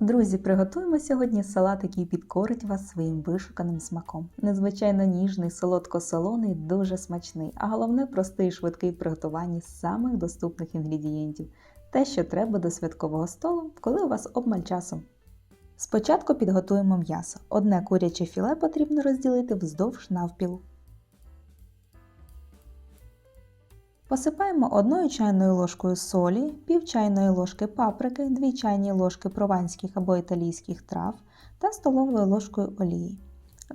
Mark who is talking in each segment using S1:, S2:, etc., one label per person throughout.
S1: Друзі, приготуємо сьогодні салат, який підкорить вас своїм вишуканим смаком. Незвичайно ніжний, солодко-солоний, дуже смачний, а головне простий і швидкий в приготуванні самих доступних інгредієнтів. Те, що треба до святкового столу, коли у вас обмаль часу. Спочатку підготуємо м'ясо. Одне куряче філе потрібно розділити вздовж навпіл. Посипаємо 1 чайною ложкою солі, пів чайної ложки паприки, 2 чайні ложки прованських або італійських трав та столовою ложкою олії.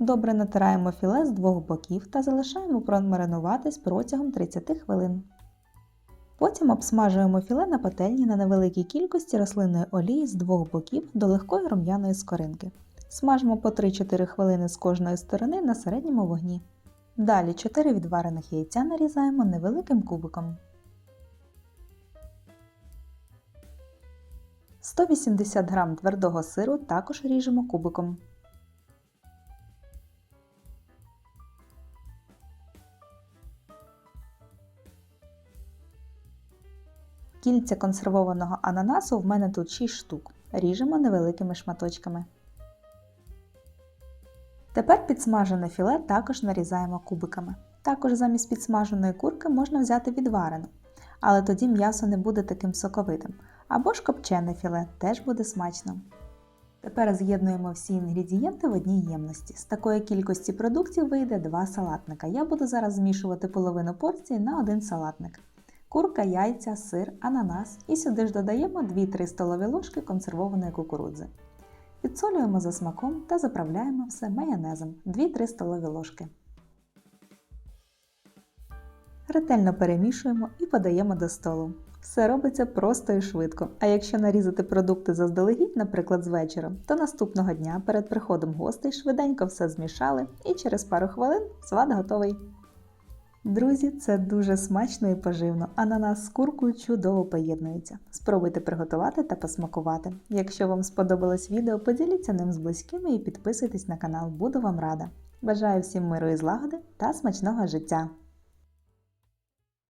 S1: Добре натираємо філе з двох боків та залишаємо промаринуватись протягом 30 хвилин. Потім обсмажуємо філе на пательні на невеликій кількості рослинної олії з двох боків до легкої рум'яної скоринки. Смажимо по 3-4 хвилини з кожної сторони на середньому вогні. Далі 4 відварених яйця нарізаємо невеликим кубиком. 180 г твердого сиру також ріжемо кубиком. Кільця консервованого ананасу в мене тут 6 штук. Ріжемо невеликими шматочками. Тепер підсмажене філе також нарізаємо кубиками. Також замість підсмаженої курки можна взяти відварену, але тоді м'ясо не буде таким соковитим. Або ж копчене філе теж буде смачно. Тепер з'єднуємо всі інгредієнти в одній ємності. З такої кількості продуктів вийде 2 салатника. Я буду зараз змішувати половину порції на один салатник. Курка, яйця, сир, ананас і сюди ж додаємо 2-3 столові ложки консервованої кукурудзи. Підсолюємо за смаком та заправляємо все майонезом 2-3 столові ложки. Ретельно перемішуємо і подаємо до столу. Все робиться просто і швидко. А якщо нарізати продукти заздалегідь, наприклад, з вечора, то наступного дня перед приходом гостей швиденько все змішали і через пару хвилин салат готовий. Друзі, це дуже смачно і поживно. Ананас з куркою чудово поєднується. Спробуйте приготувати та посмакувати. Якщо вам сподобалось відео, поділіться ним з близькими і підписуйтесь на канал, буду вам рада. Бажаю всім миру і злагоди та смачного життя!